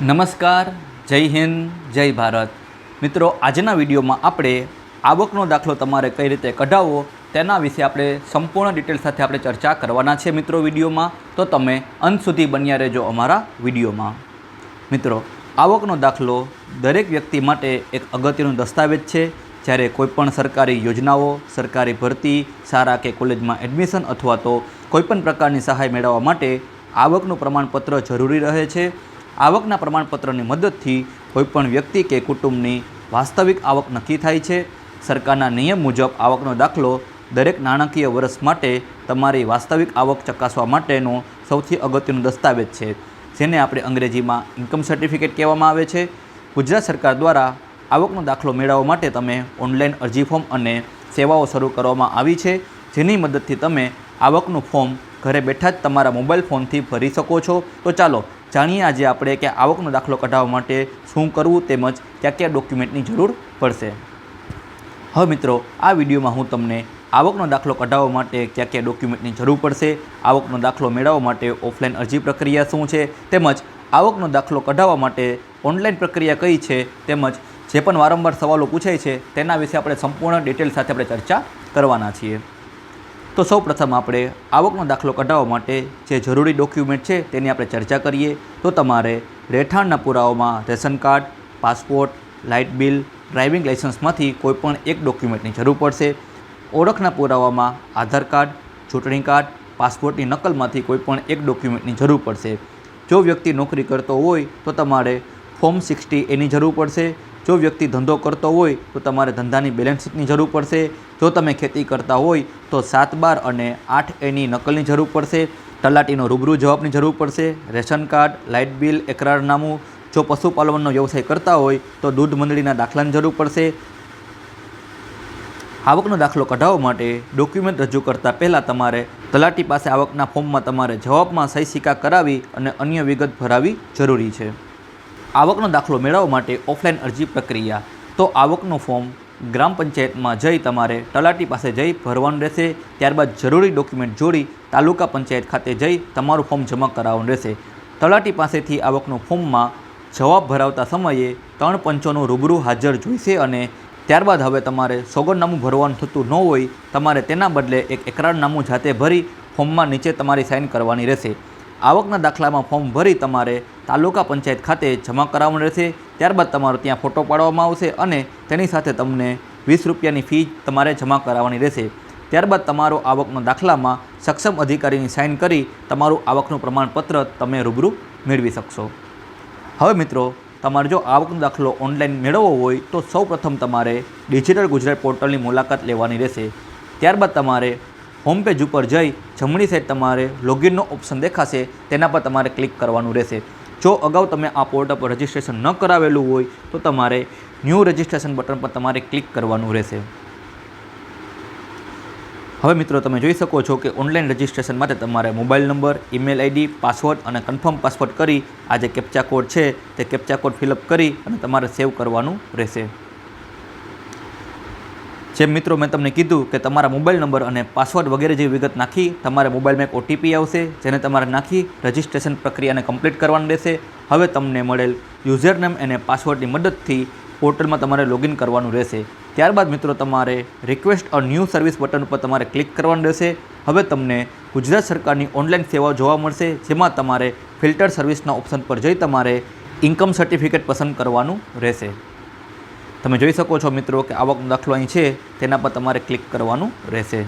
નમસ્કાર, જય હિન્દ, જય ભારત. મિત્રો, આજના વિડીયોમાં આપણે આવકનો દાખલો તમારે કઈ રીતે કઢાવવો તેના વિશે આપણે સંપૂર્ણ ડિટેલ સાથે આપણે ચર્ચા કરવાના છે મિત્રો વિડીયોમાં. તો તમે અંત સુધી બન્યા રહેજો અમારા વિડીયોમાં. મિત્રો, આવકનો દાખલો દરેક વ્યક્તિ માટે એક અગત્યનો દસ્તાવેજ છે. જ્યારે કોઈપણ સરકારી યોજનાઓ, સરકારી ભરતી, સારા કે કોલેજમાં એડમિશન અથવા તો કોઈપણ પ્રકારની સહાય મેળવવા માટે આવકનું પ્રમાણપત્ર જરૂરી રહે છે. આવકના પ્રમાણપત્રની મદદથી કોઈપણ વ્યક્તિ કે કુટુંબની વાસ્તવિક આવક નક્કી થાય છે. સરકારના નિયમ મુજબ આવકનો દાખલો દરેક નાણાકીય વર્ષ માટે તમારી વાસ્તવિક આવક ચકાસવા માટેનો સૌથી અગત્યનો દસ્તાવેજ છે, જેને આપણે અંગ્રેજીમાં ઇન્કમ સર્ટિફિકેટ કહેવામાં આવે છે. ગુજરાત સરકાર દ્વારા આવકનો દાખલો મેળવવા માટે તમે ઓનલાઈન અરજી ફોર્મ અને સેવાઓ શરૂ કરવામાં આવી છે, જેની મદદથી તમે આવકનું ફોર્મ ઘરે બેઠા જ તમારા મોબાઈલ ફોનથી ભરી શકો છો. તો ચાલો જાણીએ આજે આપણે કે આવકનો દાખલો કઢાવવા માટે શું કરવું તેમજ કયા કયા ડોક્યુમેન્ટની જરૂર પડશે. હવે મિત્રો, આ વિડીયોમાં હું તમને આવકનો દાખલો કઢાવવા માટે કયા કયા ડોક્યુમેન્ટની જરૂર પડશે, આવકનો દાખલો મેળવવા માટે ઓફલાઈન અરજી પ્રક્રિયા શું છે, તેમજ આવકનો દાખલો કઢાવવા માટે ઓનલાઈન પ્રક્રિયા કઈ છે, તેમજ જે પણ વારંવાર સવાલો પૂછાય છે, તેના વિશે આપણે સંપૂર્ણ ડિટેલ સાથે આપણે ચર્ચા કરવાના છીએ. તો સૌ પ્રથમ આપણે આવકનો દાખલો કઢાવવા માટે જે જરૂરી ડોક્યુમેન્ટ છે તેની આપણે ચર્ચા કરીએ. તો તમારે રહેઠાણના પુરાવામાં ration card, passport, light bill, driving લાઇસન્સમાંથી કોઈપણ એક ડોક્યુમેન્ટની જરૂર પડશે. ઓળખના પુરાવામાં આધાર કાર્ડ, ચૂંટણી કાર્ડ, પાસપોર્ટની નકલમાંથી કોઈપણ એક ડોક્યુમેન્ટની જરૂર પડશે. જો વ્યક્તિ નોકરી કરતો હોય તો તમારે ફોર્મ સિક્સટી એની જરૂર પડશે. જો વ્યક્તિ ધંધો કરતો હોય, તો તમારે ધંધાની બેલેન્સ શીટની જરૂર પડશે. જો તમે ખેતી કરતા હોય, તો સાત બાર અને આઠ એની નકલની જરૂર પડશે. તલાટીનો રૂબરૂ જવાબની જરૂર પડશે. રેશન કાર્ડ, લાઇટ બિલ, એકરારનામું. જો પશુપાલનનો વ્યવસાય કરતા હોય, તો દૂધ મંડળીના દાખલાની જરૂર પડશે. આવકનો દાખલો કઢાવવા માટે ડોક્યુમેન્ટ રજૂ કરતાં પહેલાં તમારે તલાટી પાસે આવકના ફોર્મમાં તમારે જવાબમાં સહી સિક્કા કરાવી અને અન્ય વિગત ભરાવી જરૂરી છે. આવકનો દાખલો મેળવવા માટે ઓફલાઈન અરજી પ્રક્રિયા. તો આવકનું ફોર્મ ગ્રામ પંચાયતમાં જઈ તમારે તલાટી પાસે જઈ ભરવાનું રહેશે. ત્યારબાદ જરૂરી ડોક્યુમેન્ટ જોડી તાલુકા પંચાયત ખાતે જઈ તમારું ફોર્મ જમા કરાવવાનું રહેશે. તલાટી પાસેથી આવકનું ફોર્મમાં જવાબ ભરાવતા સમયે ત્રણ પંચોનું રૂબરૂ હાજર જોઈશે અને ત્યારબાદ હવે તમારે સોગંદનામું ભરવાનું થતું ન હોય, તમારે તેના બદલે એક એકરારનામું જાતે ભરી ફોર્મમાં નીચે તમારી સાઇન કરવાની રહેશે. આવકના દાખલામાં ફોર્મ ભરી તમારે તાલુકા પંચાયત ખાતે જમા કરાવવાનું રહેશે. ત્યારબાદ તમારો ત્યાં ફોટો પાડવામાં આવશે અને તેની સાથે તમને વીસ રૂપિયાની ફી તમારે જમા કરાવવાની રહેશે. ત્યારબાદ તમારો આવકનો દાખલામાં સક્ષમ અધિકારીની સાઇન કરી તમારું આવકનું પ્રમાણપત્ર તમે રૂબરૂ મેળવી શકશો. હવે મિત્રો, તમારે જો આવકનો દાખલો ઓનલાઈન મેળવવો હોય તો સૌ પ્રથમ તમારે ડિજિટલ ગુજરાત પોર્ટલની મુલાકાત લેવાની રહેશે. ત્યારબાદ તમારે હોમ પેજ ઉપર જઈ જમણી સાઈડ તમારે લોગિનનો ઓપ્શન દેખાશે, તેના પર તમારે ક્લિક કરવાનું રહેશે. જો અગાઉ તમે આ પોર્ટલ પર રજિસ્ટ્રેશન ન કરાવેલું હોય, તો તમારે ન્યૂ રજિસ્ટ્રેશન બટન પર તમારે ક્લિક કરવાનું રહેશે. હવે મિત્રો, તમે જોઈ શકો છો કે ઓનલાઈન રજિસ્ટ્રેશન માટે તમારે mobile number email ID password અને કન્ફર્મ પાસવર્ડ કરી આ જે કેપ્ચા કોડ છે, તે કેપ્ચા કોડ ફિલઅપ કરી અને તમારે સેવ કરવાનું રહેશે. જેમ મિત્રો મેં તમને કીધું કે તમારા મોબાઈલ નંબર અને પાસવર્ડ વગેરે જેવી વિગત નાખી, તમારે મોબાઈલમાં એક ઓટીપી આવશે, જેને તમારે નાખી રજિસ્ટ્રેશન પ્રક્રિયાને કમ્પ્લીટ કરવાની રહેશે. હવે તમને મળેલ યુઝરનેમ અને પાસવર્ડની મદદથી પોર્ટલમાં તમારે લોગિન કરવાનું રહેશે. ત્યારબાદ મિત્રો તમારે request a new service button ઉપર તમારે ક્લિક કરવાનું રહેશે. હવે તમને ગુજરાત સરકારની ઓનલાઈન સેવાઓ જોવા મળશે, જેમાં તમારે ફિલ્ટર સર્વિસના ઓપ્શન પર જઈ તમારે ઇન્કમ સર્ટિફિકેટ પસંદ કરવાનું રહેશે. તમે જોઈ શકો છો મિત્રો કે આવકનો દાખલો અહીં છે, તેના પર તમારે ક્લિક કરવાનું રહેશે.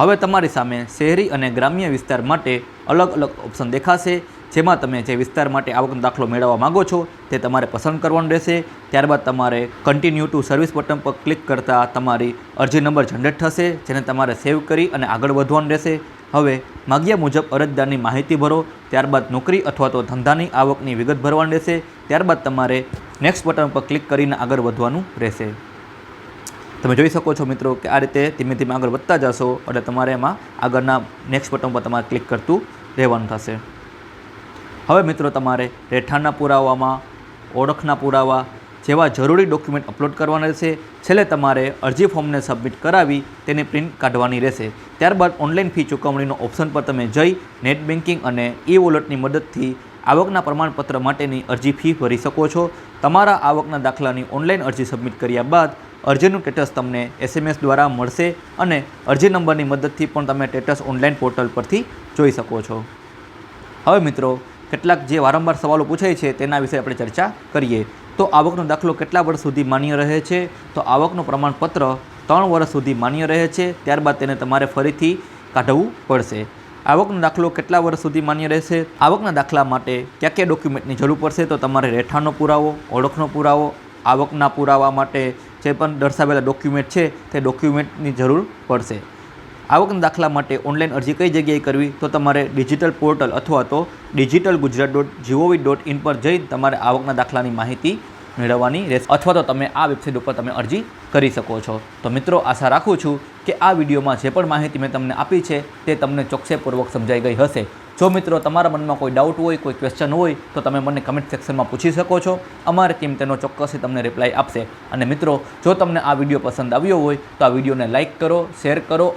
હવે તમારી સામે શહેરી અને ગ્રામ્ય વિસ્તાર માટે અલગ અલગ ઓપ્શન દેખાશે, જેમાં તમે જે વિસ્તાર માટે આવકનો દાખલો મેળવવા માગો છો, તે તમારે પસંદ કરવાનું રહેશે. ત્યારબાદ તમારે કન્ટિન્યુ ટુ સર્વિસ બટન પર ક્લિક કરતાં તમારી અરજી નંબર જનરેટ થશે, જેને તમારે સેવ કરી અને આગળ વધવાનું રહેશે. હવે માગ્યા મુજબ અરજદારની માહિતી ભરો, ત્યારબાદ નોકરી અથવા તો ધંધાની આવકની વિગત ભરવાની રહેશે. ત્યારબાદ તમારે નેક્સ્ટ બટન પર ક્લિક કરીને આગળ વધવાનું રહેશે. તમે જોઈ શકો છો મિત્રો કે આ રીતે ધીમે ધીમે આગળ વધતા જશો એટલે તમારે એમાં આગળના નેક્સ્ટ બટન પર તમારે ક્લિક કરતું રહેવાનું થશે. હવે મિત્રો તમારે રહેઠાણના પુરાવામાં, ઓળખના પુરાવા જેવા જરૂરી ડોક્યુમેન્ટ અપલોડ કરવાના રહેશે. છેલ્લે તમારે અરજી ફોર્મને સબમિટ કરાવી તેની પ્રિન્ટ કાઢવાની રહેશે. ત્યારબાદ ઓનલાઈન ફી ચૂકવણીનો ઓપ્શન પર તમે જઈ નેટ બેન્કિંગ અને ઈ વોલેટની મદદથી આવકના પ્રમાણપત્ર માટેની અરજી ફી ભરી શકો છો. તમારા આવકના દાખલાની ઓનલાઈન અરજી સબમિટ કર્યા બાદ અરજીનું સ્ટેટસ તમને એસએમએસ દ્વારા મળશે અને અરજી નંબરની મદદથી પણ તમે સ્ટેટસ ઓનલાઈન પોર્ટલ પરથી જોઈ શકો છો. હવે મિત્રો, કેટલાક જે વારંવાર સવાલો પૂછાય છે તેના વિશે આપણે ચર્ચા કરીએ. તો આવકનો દાખલો કેટલા વર્ષ સુધી માન્ય રહે છે? તો આવકનું પ્રમાણપત્ર ત્રણ વર્ષ સુધી માન્ય રહે છે. ત્યારબાદ તેને તમારે ફરીથી કાઢવવું પડશે. આવકનો દાખલો કેટલા વર્ષ સુધી માન્ય રહેશે? આવકના દાખલા માટે કયા કયા ડોક્યુમેન્ટની જરૂર પડશે? તો તમારે રહેઠાણનો પુરાવો, ઓળખનો પુરાવો, આવકના પુરાવા માટે જે પણ દર્શાવેલા ડોક્યુમેન્ટ છે તે ડોક્યુમેન્ટની જરૂર પડશે. આવકના દાખલા માટે ઓનલાઈન અરજી કઈ જગ્યાએ કરવી? તો તમારે ડિજિટલ પોર્ટલ અથવા તો digital Gujarat dot G O V dot in પર જઈ તમારે આવકના દાખલાની માહિતી મેળવવાની રહેશે અથવા તો તમે આ વેબસાઇટ ઉપર તમે અરજી કરી શકો છો. તો મિત્રો, આશા રાખું છું કે આ વિડીયોમાં જે પણ માહિતી મેં તમને આપી છે તે તમને ચોકસાઈપૂર્વક સમજાઈ ગઈ હશે. જો મિત્રો, તમારા મનમાં કોઈ ડાઉટ હોય, કોઈ ક્વેશ્ચન હોય, તો તમે મને કમેન્ટ સેક્શનમાં પૂછી શકો છો. અમારી ટીમ તેનો ચોક્કસથી તમને રિપ્લાય આપશે. અને મિત્રો, જો તમને આ વીડિયો પસંદ આવ્યો હોય, તો આ વિડીયોને લાઇક કરો શેર કરો